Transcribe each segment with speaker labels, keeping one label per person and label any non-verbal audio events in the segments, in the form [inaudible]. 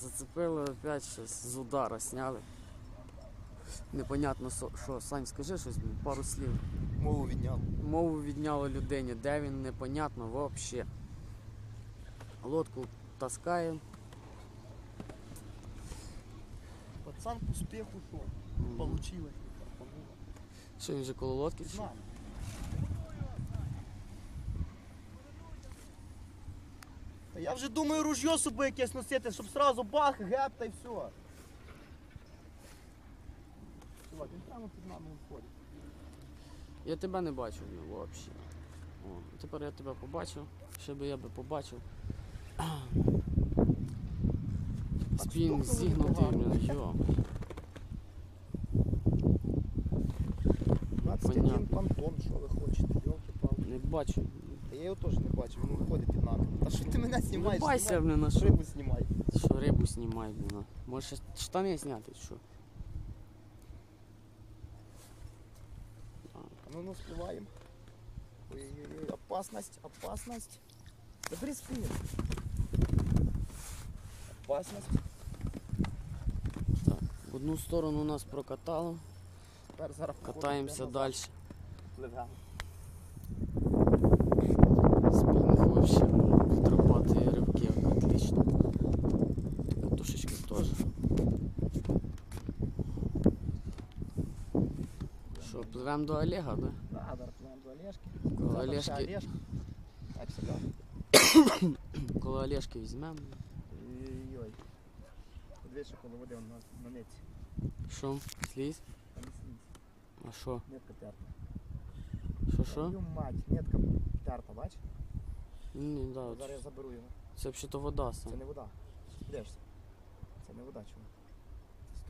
Speaker 1: Зацепили опять щось, з удара сняли. Непонятно що. Сань, скажи щось, пару слів.
Speaker 2: Мову відняв.
Speaker 1: Мову відняло людині, де він непонятно взагалі. Лодку таскає.
Speaker 2: Пацан к успеху шел. Получилось.
Speaker 1: Що він вже коло лодки? чи що?
Speaker 2: Знаю. Та я вже думаю ружьо собі якесь носити, щоб сразу бах, геп та й все. Чувак, він прямо під нами входить.
Speaker 1: Я тебе не бачу ну, взагалі. О, тепер я тебе побачив. Ще би я би побачив. Спін зігнутий, блін, йо.
Speaker 2: 21 понтон, що ви хочете, йолки-палки.
Speaker 1: Не бачу.
Speaker 2: Та я його теж не бачу, він виходить під нами. Та що ти мене знімаєш?
Speaker 1: Вибайся,
Speaker 2: Знімай.
Speaker 1: блін, на що?
Speaker 2: Рибу знімай.
Speaker 1: Що рибу знімай, блін. а? Може ще штани зняти, що?
Speaker 2: А ну ну співаємо. Ой-ой-ой, опасность, опасность. Забери спину. Опасность.
Speaker 1: Так, в одну сторону нас прокатало,
Speaker 2: Тепер зараз
Speaker 1: катаємося далі.
Speaker 2: Пливемо.
Speaker 1: Пливемо до Олега, да?
Speaker 2: Да, зараз пливемо до Олешки.
Speaker 1: Коло
Speaker 2: Завтра ще
Speaker 1: Олешки,
Speaker 2: Так, сюди. [coughs]
Speaker 1: коло Олешки візьмемо.
Speaker 2: Ой-ой-ой. Подивись, води на, на неці.
Speaker 1: Що, слізь?
Speaker 2: Там слізь.
Speaker 1: А що?
Speaker 2: Нетка терта.
Speaker 1: Що, що?
Speaker 2: Твою мать, нетка терта, бач?
Speaker 1: Ні, да, от
Speaker 2: Зараз я заберу його.
Speaker 1: це взагалі вода
Speaker 2: Це
Speaker 1: сам.
Speaker 2: не вода. Дивишся. Це не вода, чувак.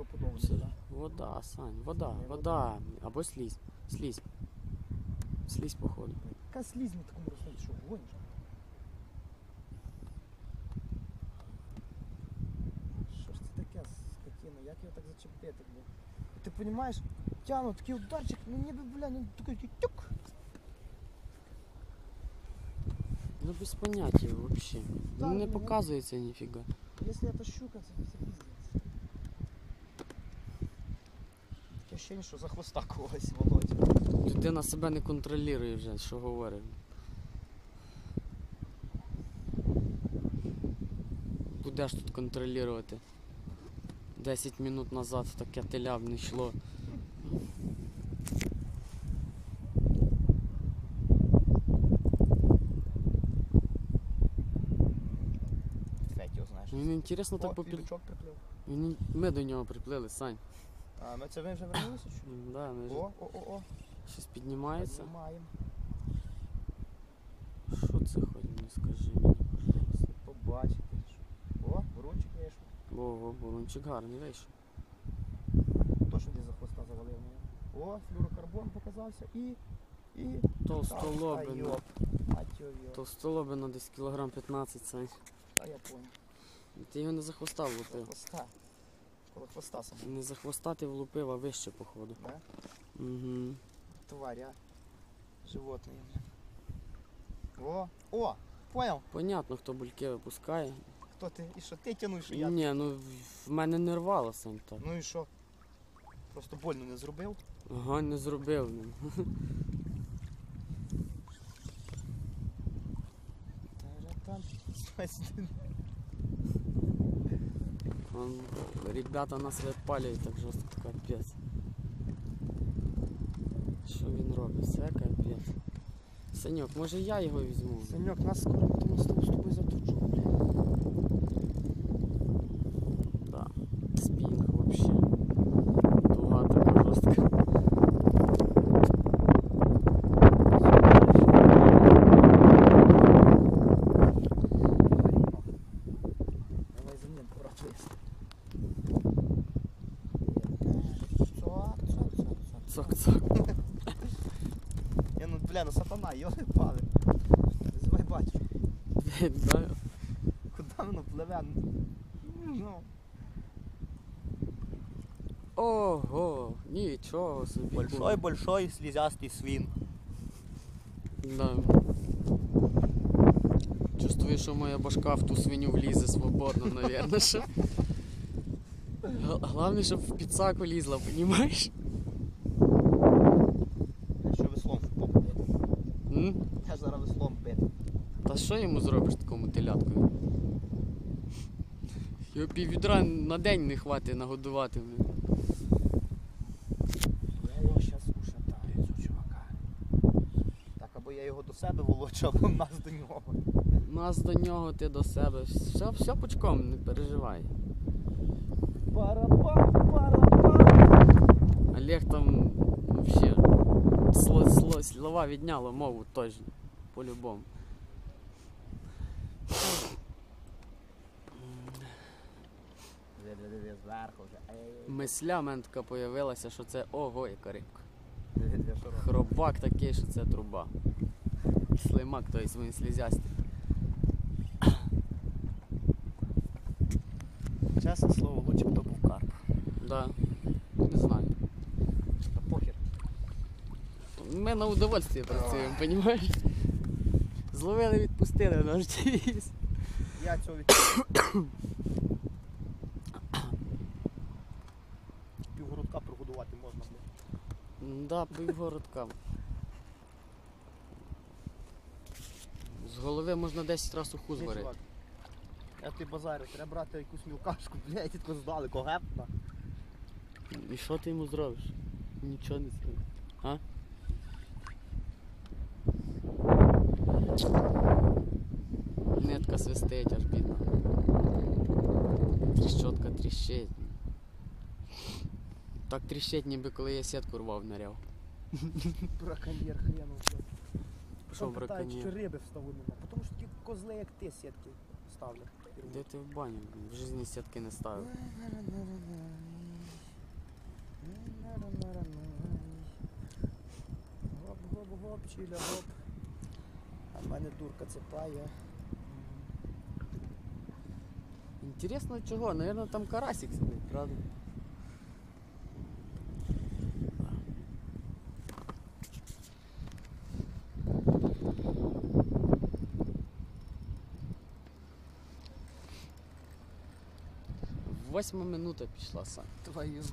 Speaker 2: Стопудово
Speaker 1: Це
Speaker 2: вода.
Speaker 1: Сань, вода,
Speaker 2: Не
Speaker 1: вода. Або слізь. Слізь. Слізь, походу.
Speaker 2: Яка слізь на такому розстоянні, що гониш? Що ж це таке, скотина, як його так зачепити, бля? Ти розумієш, тяну такий ударчик, ну ніби, бля, ну такий тюк.
Speaker 1: Ну без поняття вообще.
Speaker 2: Да,
Speaker 1: не
Speaker 2: ну,
Speaker 1: показується ніфіга.
Speaker 2: Якщо це щука, це, це пиздець. Таке ощущення, що за хвоста когось володь.
Speaker 1: Людина себе не контролює вже, що говорить. Будеш тут контролювати. 10 минут назад таке теля не йшло.
Speaker 2: Його знаєш.
Speaker 1: Він інтересно так попід... Він... Ми до нього приплили, Сань.
Speaker 2: А, ми це ви вже вернулися? чи?
Speaker 1: М, Да, ми вже
Speaker 2: О, о, о, о.
Speaker 1: щось піднімається.
Speaker 2: Піднімаємо.
Speaker 1: Що це хоч не скажи мені, пожалуйста.
Speaker 2: Побачите. що. О, бурунчик вийшов.
Speaker 1: Ого, балончик гарний вийшов.
Speaker 2: Точно десь за хвоста завалив мене. О, флюрокарбон показався і. І.
Speaker 1: Толстолобина.
Speaker 2: Його йоп.
Speaker 1: Толстолобина десь кілограм 15, Сань.
Speaker 2: Та я понял.
Speaker 1: Ти його не за хвоста влупив.
Speaker 2: хвоста. Коло хвоста сам.
Speaker 1: Не за хвоста ти влупив, а вище, походу.
Speaker 2: Да?
Speaker 1: Угу.
Speaker 2: Тварь, а. Животные, блин. О, о, понял.
Speaker 1: Понятно, хто бульки випускає.
Speaker 2: Хто ти? І що ти тянуєш, що я?
Speaker 1: Ні, ну в- в мене не рвало Сань так.
Speaker 2: Ну і що? Просто больно не зробив.
Speaker 1: Ага, не зробив. ну.
Speaker 2: Та-ра-там. [laughs]
Speaker 1: Он, ребята нас випалюють так жорстко, капець. Що він робить? Це капець. Саньок, може я його візьму?
Speaker 2: Санек, нас скоро тому з тобою- з тобою затручу, блядь. Бля, ну сатана, йоли пали. Визивай батю.
Speaker 1: Да.
Speaker 2: Куди воно пливе? Ну,
Speaker 1: Ого, нічого собі.
Speaker 2: большой слезястый свин.
Speaker 1: Да. Чувствую що моя башка в ту свиню влізе свободно, навірно. Що. Головне, щоб в підсаку лізла, понімаєш?
Speaker 2: Що веслом в попу бити?
Speaker 1: М?
Speaker 2: Я зараз веслом бити.
Speaker 1: Та що йому зробиш такому телятку? Його піввідра на день не хватить нагодувати.
Speaker 2: Я його зараз ушатаю, цього чувака. Так, або я його до себе волочу, або нас до нього.
Speaker 1: Нас до нього, ти до себе. Все, все пучком, не переживай.
Speaker 2: Барабан, барабан.
Speaker 1: Олег там сло, слова відняло мову точно. По-любому. Мисля в мене така появилася, що це ого, яка рибка. Хробак такий, що це труба. Слимак, тобто він слізястий.
Speaker 2: Чесне слово, лучше б то був карп.
Speaker 1: Да. Не знаю.
Speaker 2: Та похер.
Speaker 1: Ми на удовольствие працюємо, розумієш? Зловили, відпустили наш девіз.
Speaker 2: Я цього від... [coughs] Півгородка прогодувати можна, блядь.
Speaker 1: Да, півгородка. З голови можна 10 разів уху зварити.
Speaker 2: Я ти базарю, треба брати якусь мілкашку, блядь, тітко здалеку гепна.
Speaker 1: І що ти йому зробиш? Нічого не зробиш. А? Нитка свистить аж бідно. Тріщотка тріщить. Так тріщить, ніби коли я сітку рвав наряв.
Speaker 2: Браконьєр хрену, блядь.
Speaker 1: Пішов
Speaker 2: Там питають,
Speaker 1: браконьєр.
Speaker 2: що риби в ставу нема. Тому що такі козли, як ти, сітки ставлять.
Speaker 1: Де ти в баню? блін? В житті сітки не ставив.
Speaker 2: Гоп-гоп-гоп, чіля гоп. А в мене дурка цепає.
Speaker 1: Інтересно чого? Наверно, там карасик сидить, правда? Восьма минута пішла сам.
Speaker 2: Твою.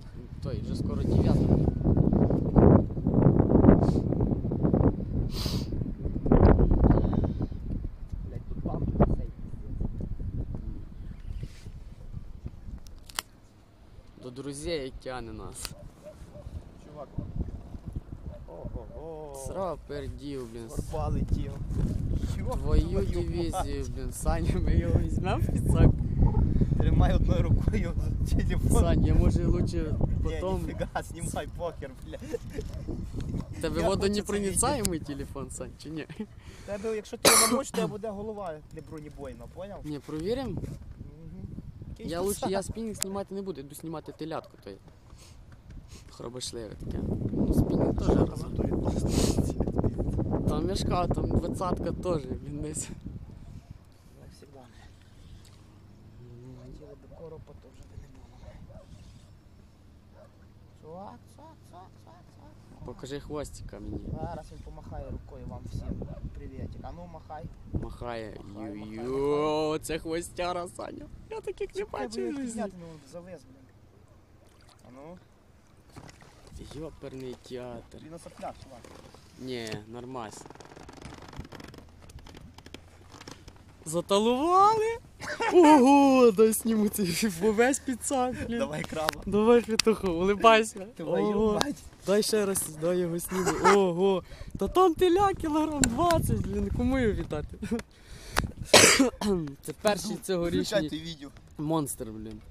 Speaker 1: Той, вже скоро дев'ята. Друзей тяне нас.
Speaker 2: Чувак. Ого-го.
Speaker 1: Сра пердів, блін.
Speaker 2: Горба летів.
Speaker 1: Твою дивізію, блін. Саня, ми його візьмемо в підсак.
Speaker 2: Тримай одною рукою телефон.
Speaker 1: Сань, я може лучше
Speaker 2: Ні,
Speaker 1: потом.
Speaker 2: ніфіга, знімай покер, бля.
Speaker 1: Тебе
Speaker 2: Я
Speaker 1: водонепроницаємий телефон, Сань, чи ні?
Speaker 2: Тебе, якщо ти намочиш, тебе буде голова для бронебойна, поняв?
Speaker 1: Ні, провіримо.
Speaker 2: Мгм.
Speaker 1: Я лучше, я спінінг знімати не буду, йду знімати телятку той. Хробошливе таке. Ну, спінінг теж
Speaker 2: в?
Speaker 1: Там мішка, там двадцатка теж, він десь.
Speaker 2: Як завжди. Хотіли би коропа, то вже би не було. Чувак, чувак, чувак, чувак, чувак.
Speaker 1: Покажи хвостика мені.
Speaker 2: Зараз він помахає рукою вам всім. Привітик. А ну махай.
Speaker 1: Махає.
Speaker 2: Махай,
Speaker 1: Йо, це хвостяра, Саня. Я таких не бачив
Speaker 2: ну завез, блін. А ну,
Speaker 1: Йоперний театр.
Speaker 2: він на соплях, чувак.
Speaker 1: Ні, нормас. Заталували? Ого, дай сніму цей весь підсак, блін.
Speaker 2: Давай краба.
Speaker 1: Давай, Петухо, улибайся. Ого. Дай ще раз, дай його сніму. Ого. Та там теля кілограм 20, блін, кому його вітати? Це перший цьогорічний монстр, блін.